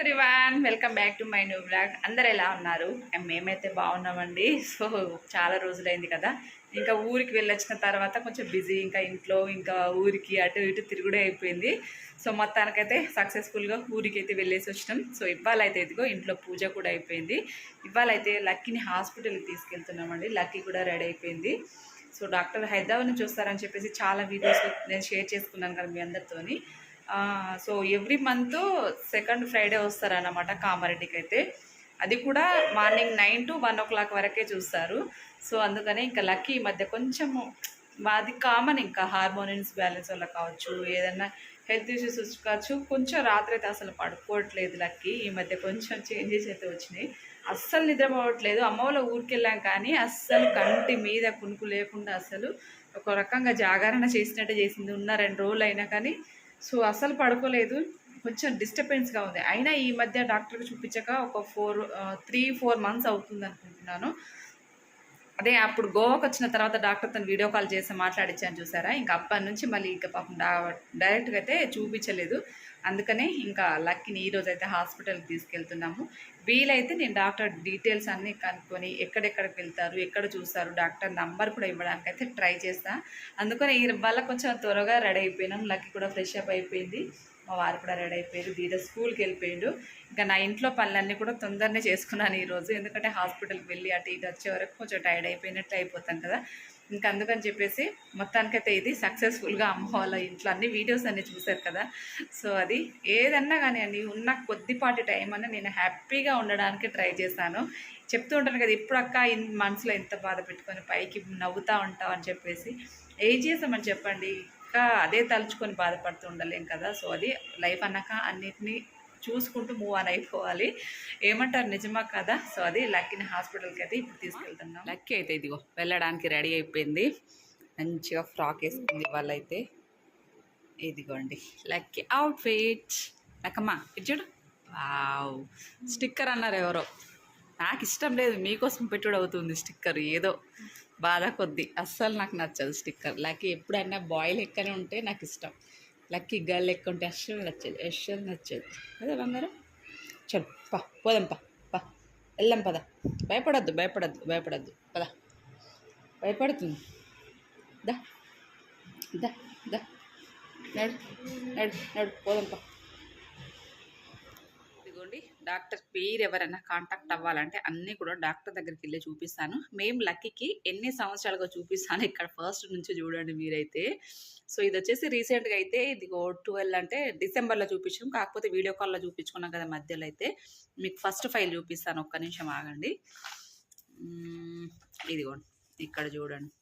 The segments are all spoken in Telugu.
Everyone welcome back to my new blog అందరు ఎలా ఉన్నారు? మేమైతే బాగున్నామండి. సో చాలా రోజులైంది కదా. ఇంకా ఊరికి వెళ్ళొచ్చిన తర్వాత కొంచెం బిజీ ఇంకా ఇంట్లో ఇంకా ఊరికి అటు ఇటు తిరుగుడే అయిపోయింది. సో మొత్తానికైతే సక్సెస్ఫుల్గా ఊరికి అయితే వెళ్ళేసి వచ్చినాం. సో ఇవాళైతే ఇదిగో ఇంట్లో పూజ కూడా అయిపోయింది. ఇవాళైతే లక్కీని హాస్పిటల్కి తీసుకెళ్తున్నామండి. లక్కీ కూడా రెడీ అయిపోయింది. సో డాక్టర్ హైదరాబాద్ నుంచి వస్తారని చెప్పేసి చాలా వీడియోస్ నేను షేర్ చేసుకున్నాను కదా మీ అందరితోని. So every month second Friday వస్తారన్నమాట కామారెడ్డికి అయితే అది కూడా morning nine to one o'clock వరకే చూస్తారు. సో అందుకనే ఇంకా లక్కీ ఈ మధ్య కొంచెము మాది కామన్ ఇంకా హార్మోనియన్స్ బ్యాలెన్స్ వల్ల కావచ్చు ఏదన్నా హెల్త్ ఇష్యూస్ కావచ్చు కొంచెం రాత్రి అయితే అసలు పడుకోవట్లేదు లక్కీ. ఈ మధ్య కొంచెం చేంజెస్ అయితే వచ్చినాయి. అస్సలు నిద్రపోవట్లేదు అమ్మ వాళ్ళ ఊరికి వెళ్ళాం కానీ అస్సలు కంటి మీద కునుకు లేకుండా అసలు ఒక రకంగా జాగరణ చేసినట్టే చేసింది. ఉన్న రెండు రోజులు అయినా కానీ సో అసలు పడుకోలేదు. కొంచెం డిస్టర్బెన్స్గా ఉంది. అయినా ఈ మధ్య డాక్టర్కి చూపించక ఒక ఫోర్ త్రీ ఫోర్ మంత్స్ అవుతుంది అనుకుంటున్నాను. అదే అప్పుడు గోవాకి వచ్చిన తర్వాత డాక్టర్ తను వీడియో కాల్ చేసి మాట్లాడించాను చూసారా? ఇంకా అప్పటి నుంచి మళ్ళీ ఇంకా పాపం డైరెక్ట్గా అయితే చూపించలేదు. అందుకనే ఇంకా లక్కీని ఈరోజు అయితే హాస్పిటల్కి తీసుకెళ్తున్నాము. వీలైతే నేను డాక్టర్ డీటెయిల్స్ అన్నీ కనుక్కొని ఎక్కడెక్కడికి వెళ్తారు ఎక్కడ చూస్తారు డాక్టర్ నంబర్ కూడా ఇవ్వడానికి అయితే ట్రై చేస్తాను అందుకని ఈ వల్ల కొంచెం త్వరగా రెడీ అయిపోయినాం. లక్కీ కూడా ఫ్రెష్ అప్ అయిపోయింది. మా వారు కూడా రెడీ అయిపోయారు. దీద స్కూల్కి వెళ్ళిపోయాడు. ఇంకా నా ఇంట్లో పనులన్నీ కూడా తొందరనే చేసుకున్నాను ఈరోజు ఎందుకంటే హాస్పిటల్కి వెళ్ళి అటు ఇటు వచ్చే వరకు కొంచెం టైర్డ్ అయిపోయినట్లు అయిపోతాం కదా. ఇంకా అందుకని చెప్పేసి మొత్తానికైతే ఇది సక్సెస్ఫుల్గా అమ్మవాళ్ళ ఇంట్లో అన్ని వీడియోస్ అన్ని చూశారు కదా. సో అది ఏదన్నా కానీ అండి ఉన్న కొద్దిపాటి టైం అన్న నేను హ్యాపీగా ఉండడానికి ట్రై చేశాను. చెప్తూ ఉంటాను కదా ఇప్పుడు అక్క ఇన్ మనసులో ఎంత బాధ పెట్టుకొని పైకి నవ్వుతూ ఉంటావు అని చెప్పేసి. ఏం చేసామని చెప్పండి ఇంకా అదే తలుచుకొని బాధపడుతూ ఉండలేం కదా. సో అది లైఫ్ అన్నాక అన్నిటినీ చూసుకుంటూ మూవ్ ఆన్ అయిపోవాలి. ఏమంటారు నిజమా కదా? సో అది లక్కీని హాస్పిటల్కి అయితే ఇప్పుడు తీసుకెళ్తున్నాం. లక్కీ అయితే ఇదిగో వెళ్ళడానికి రెడీ అయిపోయింది. మంచిగా ఫ్రాక్ వేసుకుంది వాళ్ళైతే. ఇదిగోండి లక్కీ అవుట్ఫిట్ లక్కమ్మా ఇది చూడు. వావ్ స్టిక్కర్ అన్నారు ఎవరో. నాకు ఇష్టం లేదు మీకోసం పెట్టుడు అవుతుంది స్టిక్కర్ ఏదో బాధ కొద్ది. అస్సలు నాకు నచ్చదు స్టిక్కర్. లక్కీ ఎప్పుడైనా బాయ్ లెక్కనే ఉంటే నాకు ఇష్టం. లక్కీ గర్ల్ లెక్క ఉంటే అస్సలు నచ్చదు అస్సలు నచ్చదు. అదే బంగారం. చల్ పా పోదాం పా పా. వెళ్దాం పద. భయపడద్దు భయపడద్దు భయపడద్దు. పద. భయపడుతుంది. దా. దా దా. నడు నడు నడు పోదాం పా. ఇదిగోండి డాక్టర్ పేరు ఎవరైనా కాంటాక్ట్ అవ్వాలంటే అన్నీ కూడా డాక్టర్ దగ్గరికి వెళ్ళి చూపిస్తాను. మేము లక్కీకి ఎన్ని సంవత్సరాలుగా చూపిస్తాను ఇక్కడ ఫస్ట్ నుంచి చూడండి మీరైతే. సో ఇది వచ్చేసి రీసెంట్గా అయితే ఇది ట్వెల్వ్ అంటే డిసెంబర్లో చూపించాం. కాకపోతే వీడియో కాల్లో చూపించుకున్నాం కదా మధ్యలో అయితే. మీకు ఫస్ట్ ఫైల్ చూపిస్తాను. ఒక్క నిమిషం ఆగండి. ఇదిగోండి ఇక్కడ చూడండి.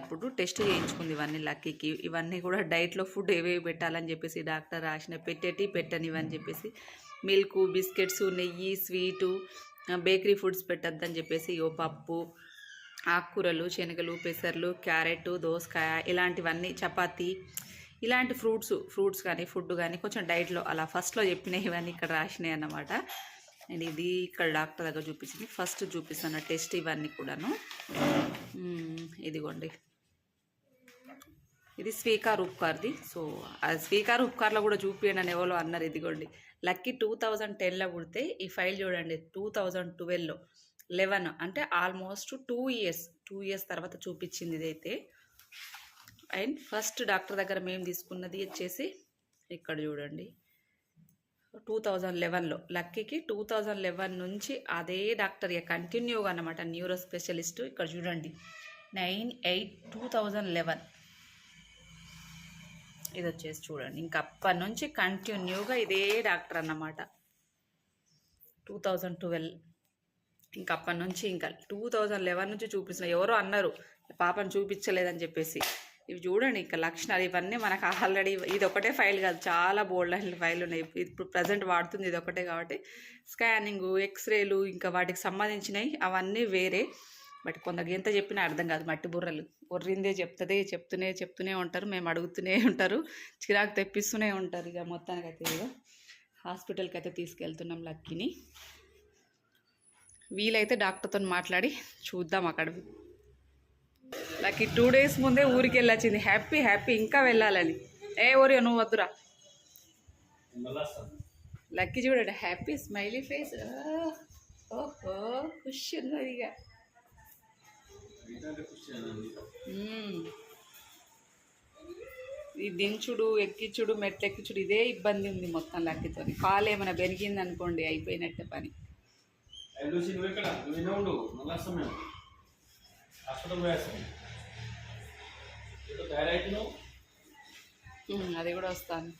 అప్పుడు టెస్ట్ చేయించుకుంది ఇవన్నీ లక్కీకి. ఇవన్నీ కూడా డైట్లో ఫుడ్ ఏవేవి పెట్టాలని చెప్పేసి డాక్టర్ రాసిన పెట్టేటి పెట్టనివని చెప్పేసి మిల్క్ బిస్కెట్స్ నెయ్యి స్వీటు బేకరీ ఫుడ్స్ పెట్టద్దని చెప్పేసి ఓ పప్పు ఆకుకూరలు శనగలు పెసర్లు క్యారెట్ దోసకాయ ఇలాంటివన్నీ చపాతీ ఇలాంటి ఫ్రూట్స్ ఫ్రూట్స్ కానీ ఫుడ్ కానీ కొంచెం డైట్లో అలా ఫస్ట్లో చెప్పినవి ఇవన్నీ ఇక్కడ రాసినాయి అన్నమాట. నేను ఇది ఇక్కడ డాక్టర్ దగ్గర చూపించింది ఫస్ట్ చూపిస్తాను టెస్ట్ ఇవన్నీ కూడాను. ఇదిగోండి. ఇది స్వీకార్ ఉప్కార్ది. సో ఆ స్వీకార్ ఉప్కార్లో కూడా చూపియండి అని ఎవరో అన్నారు. ఇదిగోండి. లక్కీ టూ థౌజండ్ టెన్లో పుడితే ఈ ఫైల్ చూడండి. టూ థౌజండ్ ట్వెల్వ్లో. లెవెన్. అంటే almost two years. Two years తర్వాత చూపించింది ఇదైతే. అండ్ ఫస్ట్ డాక్టర్ దగ్గర మేము తీసుకున్నది వచ్చేసి ఇక్కడ చూడండి. టూ థౌజండ్ లెవెన్లో. లక్కీకి టూ థౌజండ్ లెవెన్ నుంచి అదే డాక్టర్ ఇక కంటిన్యూగా అనమాట న్యూరో స్పెషలిస్ట్ ఇక్కడ చూడండి. Nine eight two thousand eleven. ఇది వచ్చేసి చూడండి. ఇంకా అప్పటి నుంచి కంటిన్యూగా ఇదే డాక్టర్ అన్నమాట. Two thousand twelve. ఇంకా అప్పటి నుంచి ఇంకా టూ థౌజండ్ లెవెన్ నుంచి చూపించిన ఎవరో అన్నారు పాపను చూపించలేదని చెప్పేసి. ఇవి చూడండి ఇంకా లక్షణాలు ఇవన్నీ మనకు ఆల్రెడీ ఇది ఒకటే ఫైల్ కాదు చాలా బోల్డ్ ఫైల్ ఉన్నాయి. ఇప్పుడు ప్రజెంట్ వాడుతుంది ఇది ఒకటే కాబట్టి. స్కానింగ్ ఎక్స్రేలు ఇంకా వాటికి సంబంధించినవి అవన్నీ వేరే. బట్ కొందరికి ఎంత చెప్పినా అర్థం కాదు మట్టి బుర్రలు. ఒర్రిందే చెప్తుంది చెప్తూనే చెప్తూనే ఉంటారు. మేము అడుగుతూనే ఉంటారు. చిరాకు తెప్పిస్తూనే ఉంటారు ఇక మొత్తానికి అయితే ఇక హాస్పిటల్కి అయితే తీసుకెళ్తున్నాం లక్కీని. వీలైతే డాక్టర్తో మాట్లాడి చూద్దాం అక్కడ. లక్కీ టూ డేస్ ముందే ఊరికి వెళ్ళొచ్చింది హ్యాపీ హ్యాపీ. ఇంకా వెళ్ళాలని. ఏ ఓరియో నువ్వు వద్దురా. లక్కీ చూడండి. Happy smiley face. ఓహో ఖుషి ఉన్నది ఇక. ఈ దించుడు ఎక్కించుడు మెట్లు ఎక్కించుడు ఇదే ఇబ్బంది ఉంది మొత్తం లక్కీతో కాలు ఏమైనా పెరిగింది అనుకోండి అయిపోయినట్టే పని. లూసి అది కూడా వస్తాను.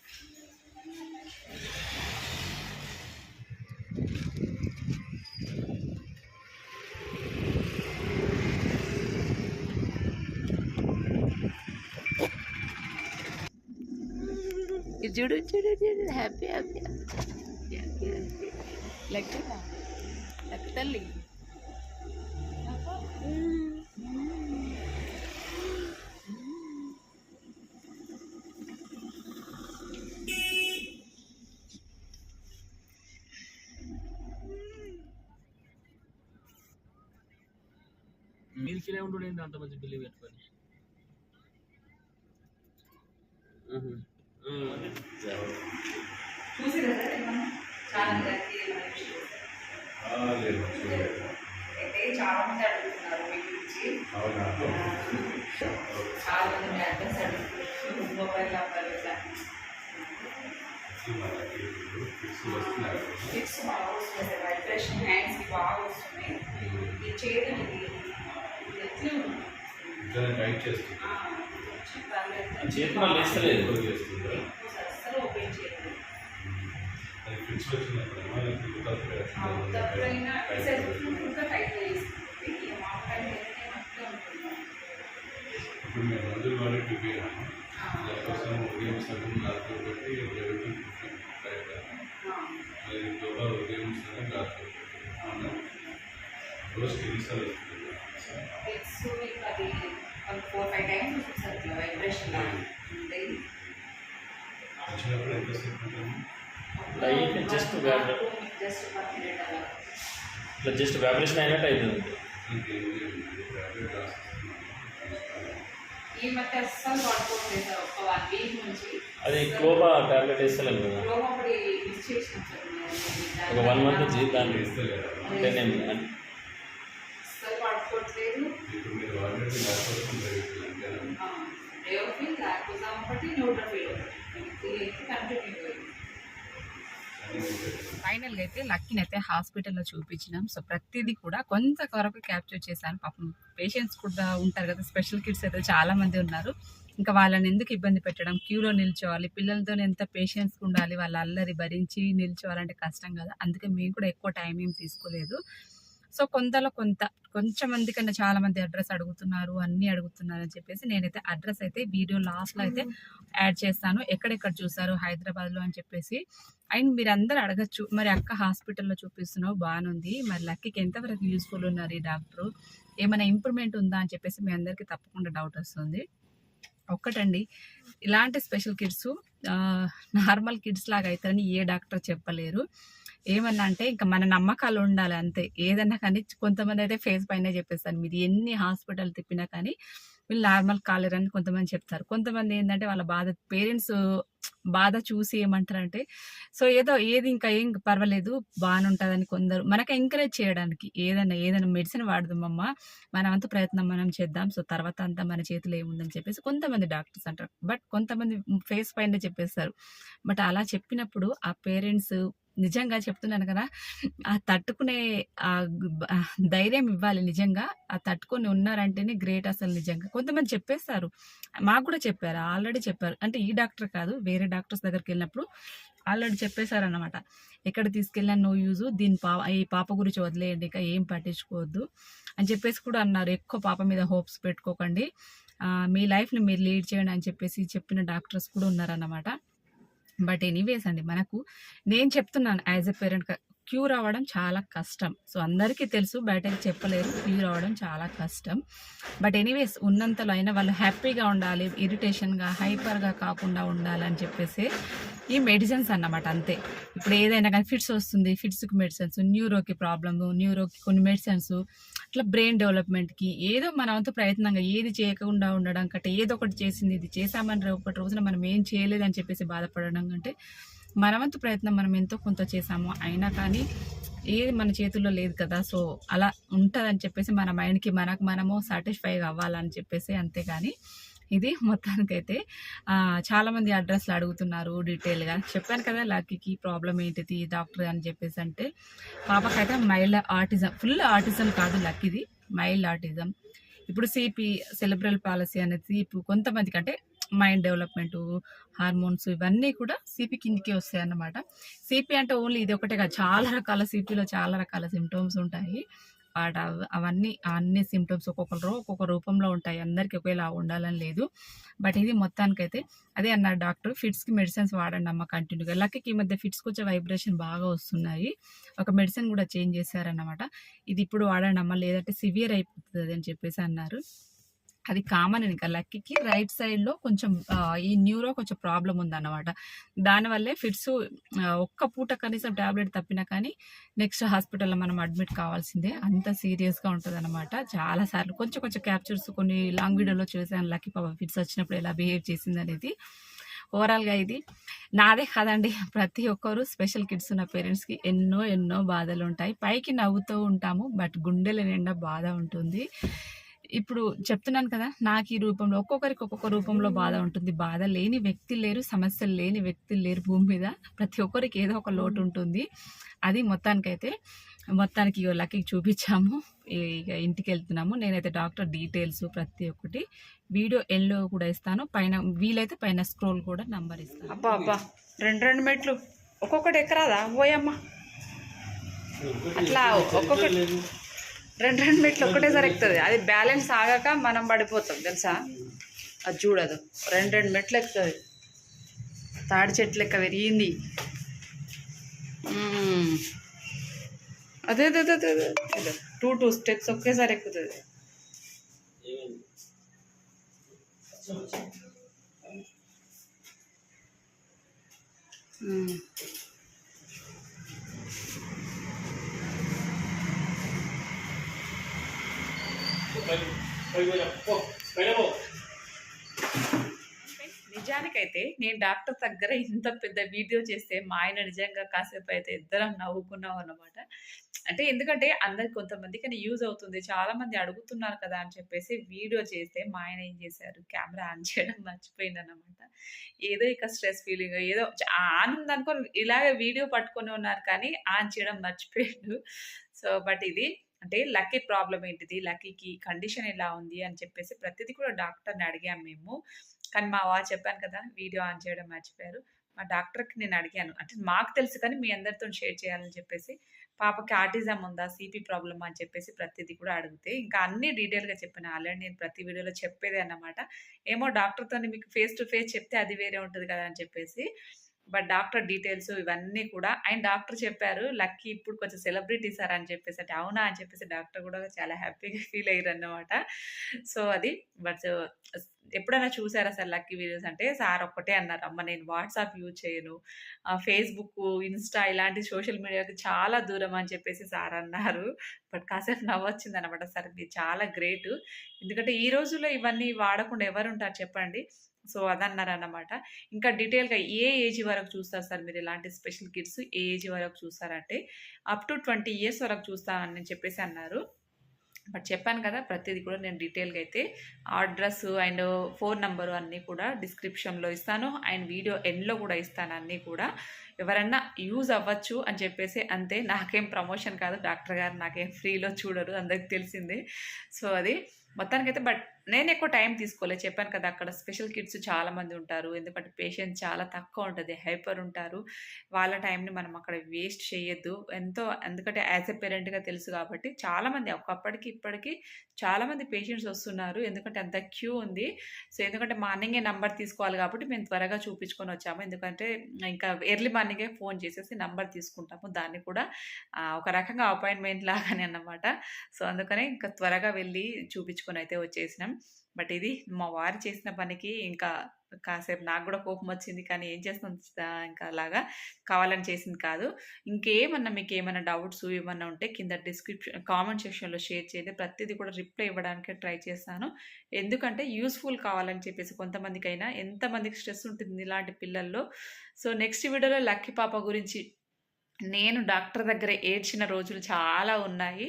ఇది చూడు చూడు చూడు హ్యాపీ హ్యాపీ లెక్క లెక్క తల్లి. ఉండు ఏంటి అంత మంచి బిల్లు పెట్టుకొని? చూసిరా సెల్ఫ్ ఇంకా టైట్ చేసుకుంటుంది ఈ మాపకాయ మీదనే మట్టిగా ఉంటుంది ఇప్పుడు మేము మందులు వాడి ప్రిపేర్ ఆ, దానికోసం ఉదయం సగం రాత్రి ఒకటి లెవెన్ టు ఫిఫ్టీన్ ఆ. మరి ఇంట్లో ఉదయం సగం రాత్రి అవునా రోజు ఎన్నిసార్లు ఫోర్ ఫైవ్ టైమ్స్ వస్తుంది వైబ్రేషన్ vibra- జస్ట్ ఇట్లా జస్ట్ వైబ్రేషన్ అయినట్టు అవుతుంది ఇంకేం లేదు ట్యాబ్లెట్ రాస్తున్నాను ఈ మధ్య అస్సలు వాడుకోవట్లేదు సార్ ఒక వన్ వీక్ నుంచి. అది క్లోబా టాబ్లెట్ వేస్తలేము కదా. లోపం ఒకటి మిస్ చేసినాం సార్ మేము. ఒక వన్ మంత్ జీ దాన్ని వేస్తలేదా అంటే నేను అస్సలు వాడుకోవట్లేదు. రేయోఫిల్ లాక్టోజామ్ ఒకటి న్యూట్రఫిల్ ఒకటి కంటిన్యూ ఫైనల్గా అయితే లక్కీని అయితే హాస్పిటల్లో చూపించినాం. సో ప్రతిదీ కూడా కొంత వరకు క్యాప్చర్ చేశాను పాపం పేషెంట్స్ కూడా ఉంటారు కదా స్పెషల్ కిడ్స్ అయితే చాలామంది ఉన్నారు. ఇంకా వాళ్ళని ఎందుకు ఇబ్బంది పెట్టడం? క్యూలో నిల్చోవాలి పిల్లలతో ఎంత పేషెన్స్ ఉండాలి వాళ్ళ అల్లరి భరించి నిల్చోవాలంటే కష్టం కదా. అందుకే మేము కూడా ఎక్కువ టైం ఏం తీసుకోలేదు. సో కొంతలో కొంత కొంచెం మంది కన్నా చాలా మంది అడ్రస్ అడుగుతున్నారు అన్నీ అడుగుతున్నారు అని చెప్పేసి నేనైతే అడ్రస్ అయితే వీడియో లాస్ట్లో అయితే యాడ్ చేస్తాను. ఎక్కడెక్కడ చూసారు హైదరాబాద్లో అని చెప్పేసి. అండ్ మీరు అందరు అడగచ్చు మరి అక్క హాస్పిటల్లో చూపిస్తున్నావు బాగానుంది మరి లక్కీకి ఎంతవరకు యూస్ఫుల్ ఉన్నారు ఈ డాక్టరు? ఏమైనా ఇంప్రూవ్మెంట్ ఉందా అని చెప్పేసి మీ అందరికీ తప్పకుండా డౌట్ వస్తుంది. ఒక్కటండి. ఇలాంటి స్పెషల్ కిడ్స్ నార్మల్ కిడ్స్ లాగా అవుతారని ఏ డాక్టర్ చెప్పలేరు. ఏమన్నా అంటే ఇంకా మన నమ్మకాలు ఉండాలి అంతే ఏదన్నా కానీ కొంతమంది అయితే ఫేస్ పైన చెప్పేస్తారు. మీరు ఎన్ని హాస్పిటల్ తిప్పినా కానీ వీళ్ళు నార్మల్ కాలేరని కొంతమంది చెప్తారు. కొంతమంది ఏంటంటే వాళ్ళ బాధ పేరెంట్స్ బాధ చూసి ఏమంటారంటే సో ఏదో ఏది ఇంకా ఏం పర్వాలేదు బాగానే ఉంటుందని కొందరు మనకు ఎంకరేజ్ చేయడానికి ఏదైనా ఏదైనా మెడిసిన్ వాడదామమ్మ మన వంతు ప్రయత్నం మనం చేద్దాం. సో తర్వాత అంతా మన చేతిలో ఏముందని చెప్పేసి కొంతమంది డాక్టర్స్ అంటారు. బట్ కొంతమంది ఫేస్ పైన చెప్పేస్తారు. బట్ అలా చెప్పినప్పుడు ఆ పేరెంట్స్ నిజంగా చెప్తున్నాను కదా ఆ తట్టుకునే ఆ ధైర్యం ఇవ్వాలి నిజంగా. ఆ తట్టుకొని ఉన్నారంటేనే గ్రేట్ అసలు నిజంగా. కొంతమంది చెప్పేస్తారు మాకు కూడా చెప్పారు ఆల్రెడీ చెప్పారు. అంటే ఈ డాక్టర్ కాదు వేరే డాక్టర్స్ దగ్గరికి వెళ్ళినప్పుడు ఆల్రెడీ చెప్పేశారు అనమాట ఎక్కడ తీసుకెళ్ళినా నో యూజ్ దీని పా ఈ పాప గురించి వదిలేయండి ఇక ఏం పట్టించుకోవద్దు అని చెప్పేసి కూడా అన్నారు. ఎక్కువ పాప మీద హోప్స్ పెట్టుకోకండి. మీ లైఫ్ని మీరు లీడ్ చేయండి అని చెప్పేసి చెప్పిన డాక్టర్స్ కూడా ఉన్నారన్నమాట. బట్ ఎనీవేస్ అండి మనకు నేను చెప్తున్నాను యాజ్ ఎ పేరెంట్ క్యూర్ అవ్వడం చాలా కష్టం. సో అందరికీ తెలుసు బయటకు చెప్పలేరు క్యూర్ అవ్వడం చాలా కష్టం. బట్ ఎనీవేస్ ఉన్నంతలో అయినా వాళ్ళు హ్యాపీగా ఉండాలి ఇరిటేషన్గా హైపర్గా కాకుండా ఉండాలని చెప్పేసి ఈ మెడిసిన్స్ అన్నమాట అంతే. ఇప్పుడు ఏదైనా కానీ ఫిట్స్ వస్తుంది ఫిట్స్కి మెడిసిన్స్ న్యూరోకి ప్రాబ్లమ్ న్యూరోకి కొన్ని మెడిసిన్స్ అట్లా బ్రెయిన్ డెవలప్మెంట్కి ఏదో మన ప్రయత్నంగా ఏది చేయకుండా ఉండడం కంటే ఏదో ఒకటి చేసింది ఇది చేసామని ఒకటి రోజున మనం ఏం చేయలేదని చెప్పేసి బాధపడడం కంటే మన వంతు ప్రయత్నం మనం ఎంతో కొంత చేసాము అయినా కానీ ఏది మన చేతుల్లో లేదు కదా సో అలా ఉంటుందని చెప్పేసి మన మైండ్కి మనకు మనము సాటిస్ఫై అవ్వాలని చెప్పేసి అంతేగాని ఇది మొత్తానికైతే చాలామంది అడ్రస్లు అడుగుతున్నారు డీటెయిల్గా. చెప్పాను కదా లక్కీకి ప్రాబ్లం ఏంటిది డాక్టర్ అని చెప్పేసి అంటే పాపకైతే మైల్డ్ ఆటిజం ఫుల్ ఆటిజం కాదు లక్కీది మైల్డ్ ఆటిజం ఇప్పుడు సిపి సెలబ్రల్ పాలసీ అనేది ఇప్పుడు కొంతమందికి అంటే మైండ్ డెవలప్మెంట్ హార్మోన్స్ ఇవన్నీ కూడా సిపి కిందికి వస్తాయి అన్నమాట సిపి అంటే ఓన్లీ ఇది ఒకటే కాదు చాలా రకాల సిపిలో చాలా రకాల సిమ్టమ్స్ ఉంటాయి. వాటి అవన్నీ అన్ని సిమ్టమ్స్ ఒక్కొక్కరు ఒక్కొక్క రూపంలో ఉంటాయి. అందరికీ ఒకేలా ఉండాలని లేదు. బట్ ఇది మొత్తానికైతే అదే అన్నారు డాక్టర్ ఫిట్స్కి మెడిసిన్స్ వాడండి అమ్మ కంటిన్యూగా. లక్కకి ఈ మధ్య ఫిట్స్కి వచ్చే వైబ్రేషన్ బాగా వస్తున్నాయి. ఒక మెడిసిన్ కూడా చేంజ్ చేశారన్నమాట. ఇది ఇప్పుడు వాడండి అమ్మ లేదంటే సివియర్ అయిపోతుంది అని చెప్పేసి అన్నారు. అది కామన్ ఇంకా లక్కీకి రైట్ సైడ్లో కొంచెం ఈ న్యూరో కొంచెం ప్రాబ్లం ఉందన్నమాట. దానివల్లే ఫిట్స్ ఒక్క పూట కనీసం టాబ్లెట్ తప్పినా కానీ నెక్స్ట్ హాస్పిటల్లో మనం అడ్మిట్ కావాల్సిందే. అంత సీరియస్గా ఉంటుంది అనమాట చాలాసార్లు కొంచెం కొంచెం క్యాప్చర్స్ కొన్ని లాంగ్ వీడియోలో చూసాను లక్కీ పాప ఫిట్స్ వచ్చినప్పుడు ఎలా బిహేవ్ చేసింది అనేది. ఓవరాల్గా ఇది నాదే కాదండి. ప్రతి ఒక్కరు స్పెషల్ కిడ్స్ ఉన్న పేరెంట్స్కి ఎన్నో ఎన్నో బాధలు ఉంటాయి పైకి నవ్వుతూ ఉంటాము బట్ గుండెల నిండా బాధ ఉంటుంది. ఇప్పుడు చెప్తున్నాను కదా నాకు ఈ రూపంలో ఒక్కొక్కరికి ఒక్కొక్క రూపంలో బాధ ఉంటుంది. బాధ లేని వ్యక్తి లేరు సమస్యలు లేని వ్యక్తులు లేరు భూమి మీద. ప్రతి ఒక్కరికి ఏదో ఒక లోటు ఉంటుంది. అది మొత్తానికైతే మొత్తానికి ఇగో చూపించాము. ఇక ఇంటికి వెళ్తున్నాము. నేనైతే డాక్టర్ డీటెయిల్స్ ప్రతి ఒక్కటి వీడియో ఎండ్లో కూడా ఇస్తాను. పైన వీలైతే పైన స్క్రోల్ కూడా నంబర్ ఇస్తాను. అబ్బా అబ్బా రెండు రెండు మెట్లు. ఒక్కొక్కటి ఎక్కరాదా పోయమ్మా. అట్లా ఒక్కొక్కటి రెండు రెండు మెట్లు ఒకటేసారి ఎక్కుతుంది అది బ్యాలెన్స్ ఆగాక మనం పడిపోతాం తెలుసా? అది చూడదు. రెండు రెండు మెట్లు ఎక్కుతుంది. తాడి చెట్లు లెక్క విరిగింది అదే అదే అదే అదే టూ టూ స్టెప్స్ ఒకేసారి ఎక్కుతుంది మ్మ్. నిజానికైతే నేను డాక్టర్ దగ్గర ఇంత పెద్ద వీడియో చేస్తే మా ఆయన నిజంగా కాసేపు అయితే ఇద్దరం నవ్వుకున్నాం అన్నమాట. అంటే ఎందుకంటే అందరికి కొంతమందికి అని యూజ్ అవుతుంది. చాలా మంది అడుగుతున్నారు కదా అని చెప్పేసి వీడియో చేస్తే మా ఆయన ఏం చేశారు? కెమెరా ఆన్ చేయడం మర్చిపోయింది అనమాట ఏదో ఇక స్ట్రెస్ ఫీలింగ్ ఏదో చ- ఆన్ ఉంది అనుకో ఇలాగే వీడియో పట్టుకొని ఉన్నారు కానీ ఆన్ చేయడం మర్చిపోయాడు. సో బట్ ఇది అంటే లక్కీ ప్రాబ్లం ఏంటిది? లక్కీకి కండిషన్ ఎలా ఉంది? అని చెప్పేసి ప్రతిదీ కూడా డాక్టర్ని అడిగాం మేము. కానీ మా వా చెప్పాను కదా వీడియో ఆన్ చేయడం మర్చిపోయారు. మా డాక్టర్కి నేను అడిగాను. అంటే మాకు తెలుసు కానీ మీ అందరితో షేర్ చేయాలని చెప్పేసి పాపకి ఆర్టిజం ఉందా సిపి ప్రాబ్లమ్ అని చెప్పేసి ప్రతిదీ కూడా అడిగితే ఇంకా అన్ని డీటెయిల్గా చెప్పాను. ఆల్రెడీ నేను ప్రతి వీడియోలో చెప్పేదే అన్నమాట. ఏమో డాక్టర్తో మీకు ఫేస్ టు ఫేస్ చెప్తే అది వేరే ఉంటుంది కదా అని చెప్పేసి బట్ డాక్టర్ డీటెయిల్స్ ఇవన్నీ కూడా ఆయన డాక్టర్ చెప్పారు లక్కీ ఇప్పుడు కొంచెం సెలబ్రిటీ సార్ అని చెప్పేసి అంటే అవునా అని చెప్పేసి డాక్టర్ కూడా చాలా హ్యాపీగా ఫీల్ అయ్యారు అన్నమాట సో అది బట్ ఎప్పుడైనా చూసారా సార్ లక్కీ వీడియోస్? అంటే సార్ ఒక్కటే అన్నారు అమ్మ నేను వాట్సాప్ యూజ్ చేయను ఫేస్బుక్ ఇన్స్టా ఇలాంటి సోషల్ మీడియాకి చాలా దూరం అని చెప్పేసి సార్ అన్నారు. బట్ కాసేపు నవ్వొచ్చింది అనమాట సార్ ఇది చాలా గ్రేట్. ఎందుకంటే ఈ రోజుల్లో ఇవన్నీ వాడకుండా ఎవరు ఉంటారు చెప్పండి. సో అదన్నారు అన్నమాట ఇంకా డీటెయిల్గా ఏ ఏజ్ వరకు చూస్తారు సార్ మీరు ఇలాంటి స్పెషల్ కిడ్స్? ఏ ఏజ్ వరకు చూస్తారంటే అప్ టు ట్వంటీ ఇయర్స్ వరకు చూస్తానని చెప్పేసి అన్నారు. బట్ చెప్పాను కదా ప్రతిదీ కూడా నేను డీటెయిల్గా అయితే అడ్రస్ అండ్ ఫోన్ నెంబరు అన్నీ కూడా డిస్క్రిప్షన్లో ఇస్తాను. అండ్ వీడియో ఎండ్లో కూడా ఇస్తాను అన్నీ కూడా. ఎవరన్నా యూజ్ అవ్వచ్చు అని చెప్పేసి అంతే. నాకేం ప్రమోషన్ కాదు. డాక్టర్ గారు నాకేం ఫ్రీలో చూడరు. అందరికి తెలిసిందే. సో అది మొత్తానికైతే బట్ నేను ఎక్కువ టైం తీసుకోలేదు చెప్పాను కదా అక్కడ స్పెషల్ కిడ్స్ చాలా మంది ఉంటారు. ఎందుకంటే పేషెంట్ చాలా తక్కువ ఉంటుంది. హైపర్ ఉంటారు. వాళ్ళ టైంని మనం అక్కడ వేస్ట్ చేయొద్దు. ఎంతో ఎందుకంటే యాజ్ ఎ పేరెంట్గా తెలుసు కాబట్టి చాలామంది ఒకప్పటికి ఇప్పటికి చాలామంది పేషెంట్స్ వస్తున్నారు. ఎందుకంటే అంత క్యూ ఉంది. సో ఎందుకంటే మార్నింగే నంబర్ తీసుకోవాలి కాబట్టి మేము త్వరగా చూపించుకొని వచ్చాము. ఎందుకంటే ఇంకా ఎర్లీ మార్నింగే ఫోన్ చేసేసి నంబర్ తీసుకుంటాము. దాన్ని కూడా ఒక రకంగా అపాయింట్మెంట్ లాగానే అన్నమాట. సో అందుకని ఇంకా త్వరగా వెళ్ళి చూపించుకొని అయితే వచ్చేసినాం. బట్ ఇది మా వారు చేసిన పనికి ఇంకా కాసేపు నాకు కూడా కోపం వచ్చింది. కానీ ఏం చేస్తాం ఇంకా అలాగా కావాలని చేసింది కాదు. ఇంకేమన్నా మీకు ఏమైనా డౌట్స్ ఏమన్నా ఉంటే కింద డిస్క్రిప్షన్ కామెంట్ సెక్షన్లో షేర్ చేయండి. ప్రతిదీ కూడా రిప్లై ఇవ్వడానికి ట్రై చేస్తాను. ఎందుకంటే యూస్ఫుల్ కావాలని చెప్పేసి కొంతమందికైనా ఎంతమందికి స్ట్రెస్ ఉంటుంది ఇలాంటి పిల్లల్లో. సో నెక్స్ట్ వీడియోలో లక్కీ పాప గురించి నేను డాక్టర్ దగ్గర ఏడ్చిన రోజులు చాలా ఉన్నాయి.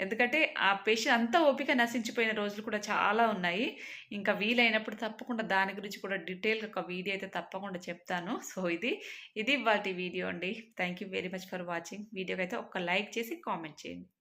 ఎందుకంటే ఆ పేషెంట్ అంతా ఓపిక నశించిపోయిన రోజులు కూడా చాలా ఉన్నాయి. ఇంకా వీలైనప్పుడు తప్పకుండా దాని గురించి కూడా డీటెయిల్గా ఒక వీడియో అయితే తప్పకుండా చెప్తాను. సో ఇది ఇది వాటి వీడియో అండి. Thank you very much for watching. వీడియోకి అయితే ఒక లైక్ చేసి కామెంట్ చేయండి.